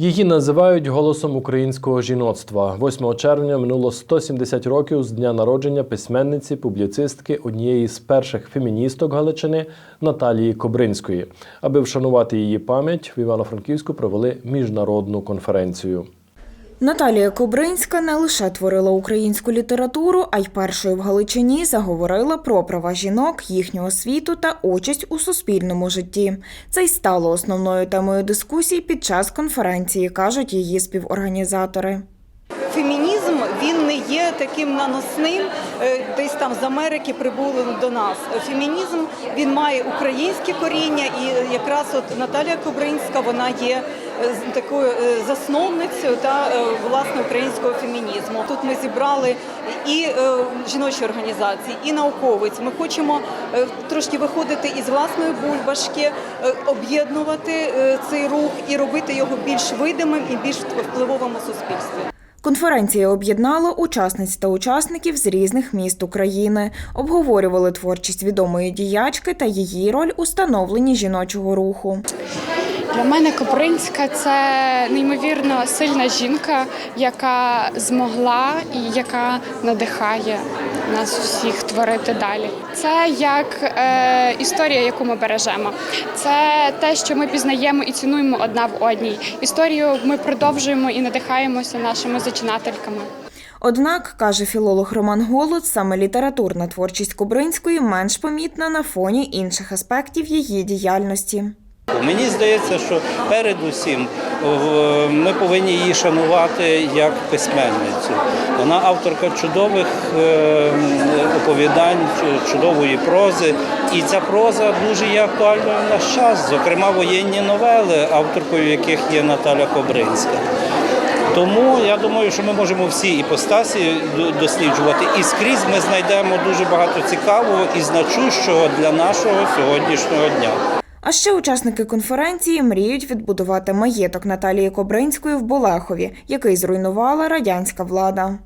Її називають голосом українського жіноцтва. 8 червня минуло 170 років з дня народження письменниці, публіцистки, однієї з перших феміністок Галичини Наталії Кобринської. Аби вшанувати її пам'ять, в Івано-Франківську провели міжнародну конференцію. Наталія Кобринська не лише творила українську літературу, а й першою в Галичині заговорила про права жінок, їхню освіту та участь у суспільному житті. Це й стало основною темою дискусій під час конференції, кажуть її співорганізатори. Фемінізм він не є таким наносним, е, десь там з Америки прибули до нас. Фемінізм він має українське коріння, і якраз от Наталія Кобринська вона є е, такою е, засновницею та власне українського фемінізму. Тут ми зібрали і жіночі організації, і науковиць. Ми хочемо трошки виходити із власної бульбашки, об'єднувати цей рух і робити його більш видимим і більш впливовим у суспільстві. Конференція об'єднала учасниць та учасників з різних міст України, обговорювали творчість відомої діячки та її роль у становленні жіночого руху. Для мене Копринська це неймовірно сильна жінка, яка змогла і яка надихає нас всіх творити далі. Це як е, історія, яку ми бережемо. Це те, що ми пізнаємо і цінуємо одна в одній. Історію ми продовжуємо і надихаємося нашими зачинательками. Однак, каже філолог Роман Голод, саме літературна творчість Кобринської менш помітна на фоні інших аспектів її діяльності. Мені здається, що передусім ми повинні її шанувати як письменницю. Вона авторка чудових е, оповідань, чудової прози. І ця проза дуже є актуальною в наш час, зокрема воєнні новели, авторкою яких є Наталя Кобринська. Тому я думаю, що ми можемо всі іпостасі досліджувати, і скрізь ми знайдемо дуже багато цікавого і значущого для нашого сьогоднішнього дня. А ще учасники конференції мріють відбудувати маєток Наталії Кобринської в Болехові, який зруйнувала радянська влада.